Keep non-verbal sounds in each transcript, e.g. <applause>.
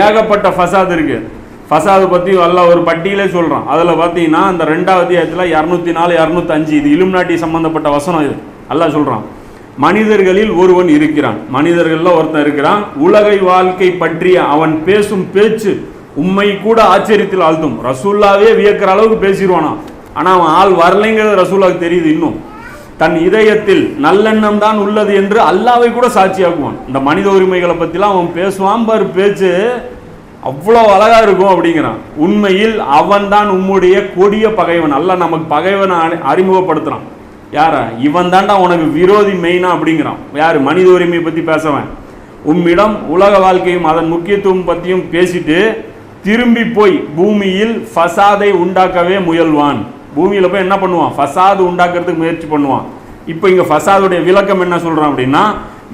ஏகப்பட்ட ஃபசாத் இருக்கு. ஃபசாது பற்றி எல்லாம் ஒரு பட்டியலே சொல்கிறான் அதில் பார்த்தீங்கன்னா அந்த ரெண்டாவது அத்தியாயத்தில் இரநூத்தி நாலு இரநூத்தஞ்சு இது இலும்நாட்டி சம்பந்தப்பட்ட வசனம் இது. அல்லாஹ் சொல்கிறான் மனிதர்களில் ஒருவன் இருக்கிறான். மனிதர்களில் ஒருத்தன் இருக்கிறான். உலகை வாழ்க்கை பற்றிய அவன் பேசும் பேச்சு உண்மை கூட ஆச்சரியத்தில் ஆழ்த்தும். ரசூல்லாவே வியக்கிற அளவுக்கு பேசிடுவானா ஆனால் அவன் ஆள் வரலைங்கிறது ரசூல்லாவுக்கு தெரியுது இன்னும். தன் இதயத்தில் நல்லெண்ணம் தான் உள்ளது என்று அல்லாவை கூட சாட்சியாக்குவான். இந்த மனித உரிமைகளை பற்றிலாம் அவன் பேசுவான் பாரு பேச்சு. அவ்வளோ அழகாக இருக்கும் அப்படிங்கிறான். உண்மையில் அவன் தான் உம்முடைய கொடிய பகைவன். அல்ல நமக்கு பகைவனை அறிமுகப்படுத்துகிறான் அறிமுகப்படுத்துறான். யார? இவன் தான்டா உனக்கு விரோதி மெயினா அப்படிங்கிறான். யார்? மனித உரிமையை பற்றி பேசவன். உம்மிடம் உலக வாழ்க்கையும் அதன் முக்கியத்துவம் பற்றியும் பேசிட்டு திரும்பி போய் பூமியில் ஃபசாதை உண்டாக்கவே முயல்வான். பூமியில் போய் என்ன பண்ணுவான்? ஃபசாது உண்டாக்குறதுக்கு முயற்சி பண்ணுவான். இப்போ இங்கே ஃபசாதுடைய விளக்கம் என்ன சொல்கிறான் அப்படின்னா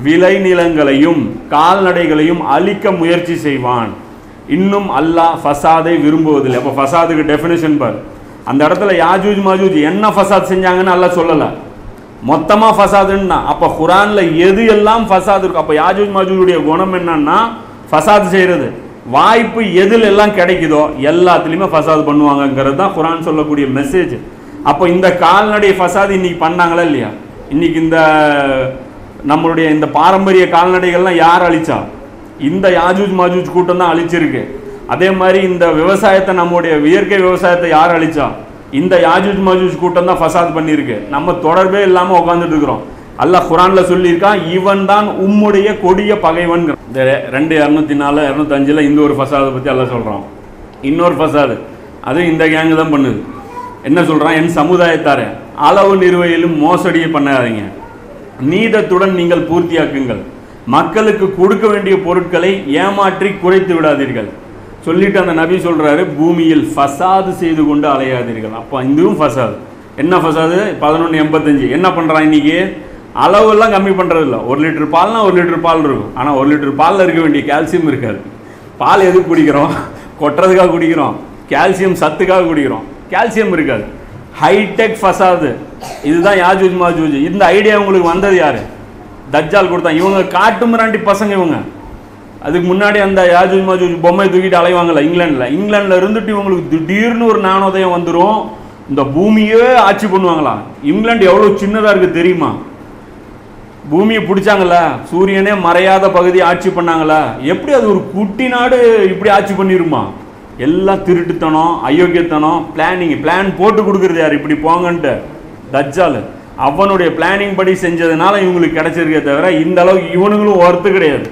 விளைநிலங்களையும் கால்நடைகளையும் அழிக்க முயற்சி செய்வான். இன்னும் அல்லாஹ் ஃபசாதை விரும்புவதில்லை. அப்போ ஃபசாதுக்கு டெஃபினேஷன் பார். அந்த இடத்துல யாஜூஜ் மாஜூஜ் என்ன ஃபசாத் செஞ்சாங்கன்னு அல்லா சொல்லலை. மொத்தமாக ஃபசாதுன்னா அப்போ குரானில் எது எல்லாம் ஃபசாது இருக்கும் அப்போ யாஜூஜ் மாஜூஜுடைய குணம் என்னன்னா ஃபசாத் செய்கிறது வாய்ப்பு எதில் எல்லாம் கிடைக்குதோ எல்லாத்துலேயுமே ஃபசாது பண்ணுவாங்கங்கிறது தான் குரான் சொல்லக்கூடிய மெசேஜ் அப்போ இந்த கால்நடை ஃபசாது இன்னைக்கு பண்ணாங்களா இல்லையா? இன்னைக்கு இந்த நம்மளுடைய இந்த பாரம்பரிய கால்நடைகள்லாம் யார் அழிச்சா? இந்த யாஜூஜ் மாஜூஜ் கூட்டம் தான் அழிச்சிருக்கு. அதே மாதிரி இந்த விவசாயத்தை நம்முடைய இயற்கை விவசாயத்தை யார் அழிச்சா? இந்த யாஜூஜ் மாஜூஜ் கூட்டம் தான் ஃபசாத் பண்ணியிருக்கு. நம்ம தொடர்பே இல்லாமல் உட்காந்துட்டு இருக்கிறோம். அல்லாஹ் குரான்ல சொல்லியிருக்கான் இவன் தான் உம்முடைய கொடிய பகைவன் இந்த ரெண்டு இரநூத்தி நாலு இரநூத்தஞ்சில் இந்த ஒரு ஃபசாதை பற்றி அல்ல சொல்கிறான் இன்னொரு ஃபசாது. அது இந்த கேங்கு தான் பண்ணுது. என்ன சொல்கிறான் என் சமுதாயத்தார அளவு நிறுவையிலும் மோசடியை பண்ணாதீங்க. நீதத்துடன் நீங்கள் பூர்த்தியாக்குங்கள். மக்களுக்கு கொடுக்க வேண்டிய பொருட்களை ஏமாற்றி குறைத்து விடாதீர்கள். சொல்லிட்டு அந்த நபி சொல்றாரு பூமியில் ஃபசாது செய்து கொண்டு அலையாதீர்கள். அப்போ இதுவும் ஃபசாது. என்ன ஃபசாது? பதினொன்று எண்பத்தஞ்சு. என்ன பண்ணுறான் இன்னைக்கு? அளவெல்லாம் கம்மி பண்ணுறது இல்லை ஒரு லிட்டர் பால்னால் ஒரு லிட்டர் பால் இருக்கும். ஆனால் ஒரு லிட்டர் பாலில் இருக்க வேண்டிய கால்சியம் இருக்காது. பால் எதுக்கு குடிக்கிறோம்? <laughs> கொட்டுறதுக்காக குடிக்கிறோம். கால்சியம் சத்துக்காக குடிக்கிறோம். கால்சியம் இருக்காது. ஹைடெக் ஃபசாது இதுதான் யாஜூஜ் மாஜூஜ். இந்த ஐடியா உங்களுக்கு வந்தது யார்? தஜ்ஜால் கொடுத்தான் இவங்க காட்டு மிராண்டி பசங்க இவங்க. அதுக்கு முன்னாடி அந்த யாஜூஜ் மாஜூஜ் பொம்மை தூக்கிட்டு அலைவாங்கல்ல இங்கிலாண்டில் இங்கிலாண்டில் இருந்துட்டு இவங்களுக்கு திடீர்னு ஒரு நாணோதயம் வந்துடும் இந்த பூமியே ஆட்சி பண்ணுவாங்களா இங்கிலாந்து எவ்வளோ சின்னதாக இருக்குது தெரியுமா? பூமியை பிடிச்சாங்கல்ல? சூரியனே மறையாத பகுதி ஆட்சி பண்ணாங்களா எப்படி அது ஒரு குட்டி நாடு இப்படி ஆட்சி பண்ணிருமா? எல்லாம் திருட்டுத்தனம் அயோக்கியத்தனம் பிளானிங் பிளான் போட்டு கொடுக்குறது யார்? இப்படி போங்கன்ட்டு. தஜ்ஜால். அவனுடைய பிளானிங் படி செஞ்சதுனால இவங்களுக்கு கிடைச்சிருக்கே தவிர இந்த அளவுக்கு இவனுங்களும் ஒர்த்து கிடையாது.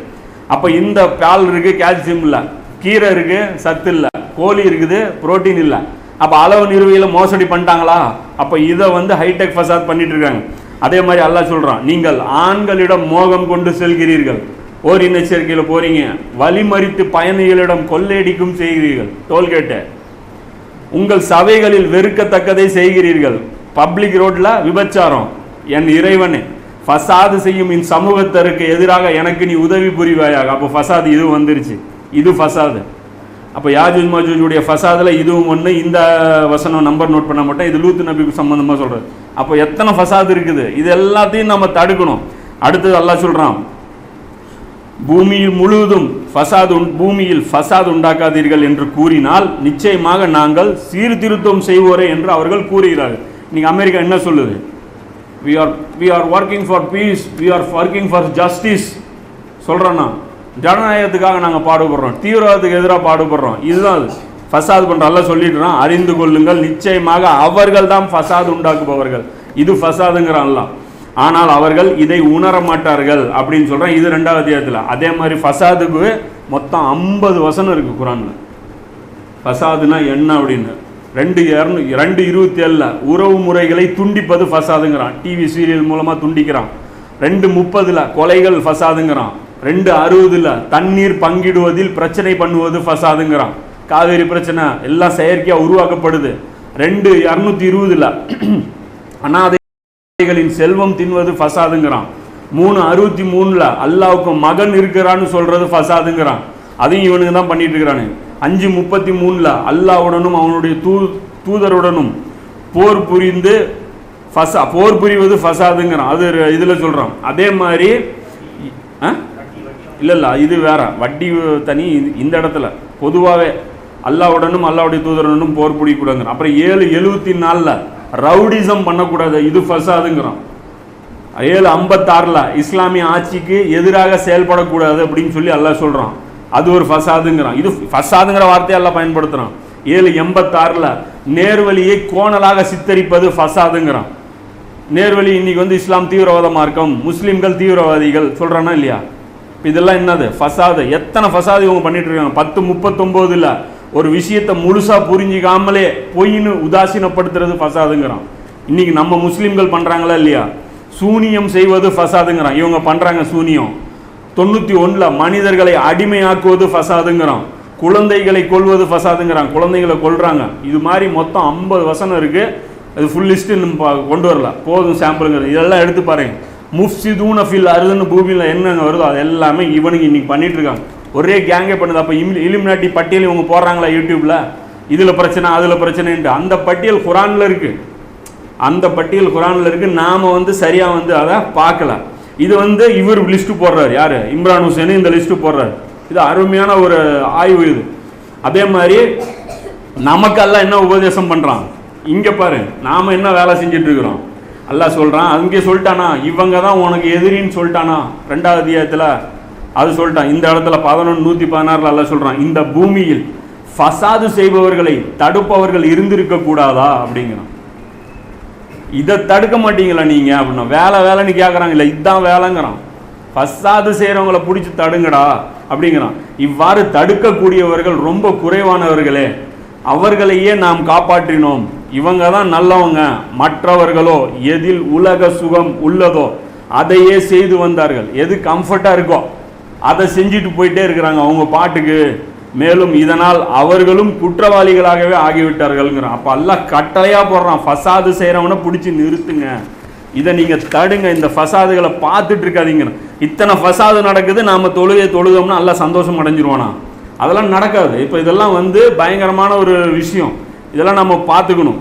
அப்போ இந்த பால் இருக்குது கால்சியம் இல்லை. கீரை இருக்குது சத்து இல்லை. கோழி இருக்குது புரோட்டீன் இல்லை. அப்போ அளவு நிறுவையில் மோசடி பண்ணிட்டாங்களா? அப்போ இதை வந்து ஹைடெக் ஃபசாத் பண்ணிட்டு இருக்காங்க. அதே மாதிரி அல்லாஹ் சொல்கிறான் நீங்கள் ஆண்களிடம் மோகம் கொண்டு செல்கிறீர்கள். ஓர் எச்சரிக்கையில் போகிறீங்க வழிமறித்து பயணிகளிடம் கொள்ளையடிக்கும் செய்கிறீர்கள். டோல்கேட்டை உங்கள் சபைகளில் வெறுக்கத்தக்கதை செய்கிறீர்கள். பப்ளிக் ரோட்டில் விபச்சாரம். என் இறைவனே ஃபசாது செய்யும் என் சமூகத்தருக்கு எதிராக எனக்கு நீ உதவி புரிவாயாக. அப்போ ஃபசாது இது வந்துருச்சு. இது ஃபசாது. அப்போ யாஜூஜ் மாஜூஜுடைய ஃபசாதில் இதுவும் ஒன்று இந்த வசனம் நம்பர் நோட் பண்ண மாட்டேன் இது லூத்து நபிக்கு சம்மந்தமாக சொல்கிறது அப்போ எத்தனை ஃபசாது இருக்குது? இது எல்லாத்தையும் நம்ம தடுக்கணும். அடுத்தது எல்லாம் சொல்கிறான் பூமியில் முழுவதும் ஃபசாது உண்- பூமியில் ஃபசாது உண்டாக்காதீர்கள் என்று கூறினால் நிச்சயமாக நாங்கள் சீர்திருத்தம் செய்வோரே என்று அவர்கள் கூறுகிறார்கள். இன்றைக்கி அமெரிக்கா என்ன சொல்லுது? We are we are working for peace we are working for justice சொல்கிறோன்னா ஜனநாயகத்துக்காக நாங்கள் பாடுபடுறோம். தீவிரவாதத்துக்கு எதிராக பாடுபடுறோம். இதுதான் அது. ஃபசாது பண்ணுற சொல்லிடுறோம் அறிந்து கொள்ளுங்கள். நிச்சயமாக அவர்கள் தான் ஃபசாது உண்டாக்குபவர்கள். இது ஃபசாதுங்கிறான் ஆனால் அவர்கள் இதை உணர மாட்டார்கள் அப்படின்னு சொல்கிறேன் இது ரெண்டாவது அத்தியாயத்தில். அதே மாதிரி ஃபசாதுக்கு மொத்தம் ஐம்பது வசனம் இருக்குது குரானில். ஃபசாதுனா என்ன அப்படின்னு. ரெண்டு இரநூ ரெண்டு இருபத்தி ஏழில் உறவு முறைகளை துண்டிப்பது ஃபசாதுங்கிறான். டிவி சீரியல் மூலமாக துண்டிக்கிறான். ரெண்டு முப்பதில் கொலைகள் ஃபசாதுங்கிறான். ரெண்டு அறுபதுல தண்ணீர் பங்கிடுவதில் பிரச்சனை பண்ணுவது ஃபசாதுங்கிறான். காவேரி பிரச்சனை எல்லாம் செயற்கையாக உருவாக்கப்படுது. ரெண்டு இரநூத்தி இருபதுல அனாதைகளின் செல்வம் தின்வது ஃபசாதுங்கிறான். மூணு அறுபத்தி மூணுல அல்லாவுக்கு மகன் இருக்கிறான்னு சொல்றது ஃபசாதுங்கிறான். அதையும் இவனுங்க தான் பண்ணிட்டு இருக்கிறானு. அஞ்சு முப்பத்தி மூணுல அல்லாவுடனும் அவனுடைய தூ தூதருடனும் போர் புரிந்து ஃபசா போர் புரிவது ஃபசாதுங்கிறான். அது இதில் சொல்கிறான் அதே மாதிரி ஆ? இல்லை இல்லை இது வேற. வட்டி தனி இது- இந்த இடத்துல. பொதுவாகவே அல்லாவுடனும் அல்லாவுடைய தூதரனும் போர் பிடிக்கூடாதுங்கிறோம் அப்புறம் ஏழு எழுபத்தி நாலில் ரவுடிசம் பண்ணக்கூடாது. இது ஃபசாதுங்கிறோம் ஏழு ஐம்பத்தாறில் இஸ்லாமிய ஆட்சிக்கு எதிராக செயல்படக்கூடாது அப்படின்னு சொல்லி எல்லாம் சொல்கிறான் அது ஒரு ஃபசாதுங்கிறான். இது ஃபசாதுங்கிற வார்த்தையை எல்லாம் பயன்படுத்துகிறான் ஏழு எண்பத்தாறில் நேர்வழியை கோணலாக சித்தரிப்பது ஃபசாதுங்கிறான். நேர்வழி இன்னைக்கு வந்து இஸ்லாம் தீவிரவாதமாக இருக்கும். முஸ்லீம்கள் தீவிரவாதிகள் சொல்கிறானா இல்லையா? இதெல்லாம் என்னது? ஃபசாது. எத்தனை ஃபசாது இவங்க பண்ணிட்டு இருக்காங்க? பத்து முப்பத்தொம்போதுல ஒரு விஷயத்தை முழுசாக புரிஞ்சிக்காமலே பொய்ன்னு உதாசீனப்படுத்துறது ஃபசாதுங்கிறான். இன்றைக்கி நம்ம முஸ்லீம்கள் பண்ணுறாங்களா இல்லையா? சூனியம் செய்வது ஃபசாதுங்கிறான். இவங்க பண்ணுறாங்க சூனியம். தொண்ணூற்றி ஒன்றில் மனிதர்களை அடிமையாக்குவது ஃபசாதுங்கிறான். குழந்தைகளை கொல்வது ஃபசாதுங்கிறான். குழந்தைகளை கொள்கிறாங்க இது மாதிரி மொத்தம் ஐம்பது வசனம் இருக்குது அது ஃபுல் லிஸ்ட்டு நம்ம கொண்டு வரல போதும் சாம்பிளுங்கிறது. இதெல்லாம் எடுத்து பாருங்கள் முஃப்சிதூன ஃபில் அருதுன்னு பூமியில் என்னங்க வருதோ அது எல்லாமே இவனுங்க இன்னைக்கு பண்ணிட்டு இருக்காங்க. ஒரே கேங்கே பண்ணுது. அப்போ இம் இலிமினாட்டி பட்டியல் இவங்க போடுறாங்களா யூடியூப்பில் இதில் பிரச்சனை அதில் பிரச்சனைன்ட்டு. அந்த பட்டியல் குரானில் இருக்குது அந்த பட்டியல் குரானில் இருக்குது நாம் வந்து சரியாக வந்து அதை பார்க்கல இது வந்து இவர் லிஸ்ட்டு போடுறாரு. யார்? இம்ரான் ஹுசேனு இந்த லிஸ்ட்டு போடுறாரு. இது அருமையான ஒரு ஆய்வு இது. அதே மாதிரி நமக்கெல்லாம் என்ன உபதேசம் பண்ணுறான் இங்கே பாரு. நாம் என்ன வேலை செஞ்சிட்ருக்குறோம் இருக்கிறோம்? அல்லாஹ் சொல்கிறான் அங்கே சொல்லிட்டானா? இவங்க தான் உனக்கு எதிரின்னு சொல்லிட்டானா? ரெண்டாவது அத்தியாயத்துல அது சொல்லிட்டான். இந்த இடத்துல பதினொன்று நூற்றி பதினாறுல அல்லாஹ் சொல்கிறான் இந்த பூமியில் ஃபசாது செய்பவர்களை தடுப்பவர்கள் இருந்திருக்க கூடாதா? அப்படிங்கிறான். இதை தடுக்க மாட்டீங்களா நீங்கள் அப்படின்னா வேலை வேலைன்னு கேட்குறாங்க இல்லை இதுதான் வேலைங்கிறான். ஃபசாது செய்கிறவங்கள பிடிச்சி தடுங்கடா அப்படிங்கிறான். இவ்வாறு தடுக்கக்கூடியவர்கள் ரொம்ப குறைவானவர்களே அவர்களையே நாம் காப்பாற்றினோம். இவங்க தான் நல்லவங்க. மற்றவர்களோ எதில் உலக சுகம் உள்ளதோ அதையே செய்து வந்தார்கள். எது கம்ஃபர்ட்டாக இருக்கோ அதை செஞ்சுட்டு போயிட்டே இருக்கிறாங்க அவங்க பாட்டுக்கு. மேலும் இதனால் அவர்களும் குற்றவாளிகளாகவே ஆகிவிட்டார்கள்ங்கிறோம் அப்போ எல்லாம் கட்டளையாக போடுறான். ஃபசாது செய்கிறவனை பிடிச்சி நிறுத்துங்க. இதை நீங்கள் தடுங்க. இந்த ஃபசாதுகளை பார்த்துட்டு இருக்காதீங்க. இத்தனை ஃபசாது நடக்குது நாம் தொழுகை தொழுதோம்னா நல்லா சந்தோஷம் அடைஞ்சிருவானா? அதெல்லாம் நடக்காது. இப்போ இதெல்லாம் வந்து பயங்கரமான ஒரு விஷயம். இதெல்லாம் நம்ம பார்த்துக்கணும்.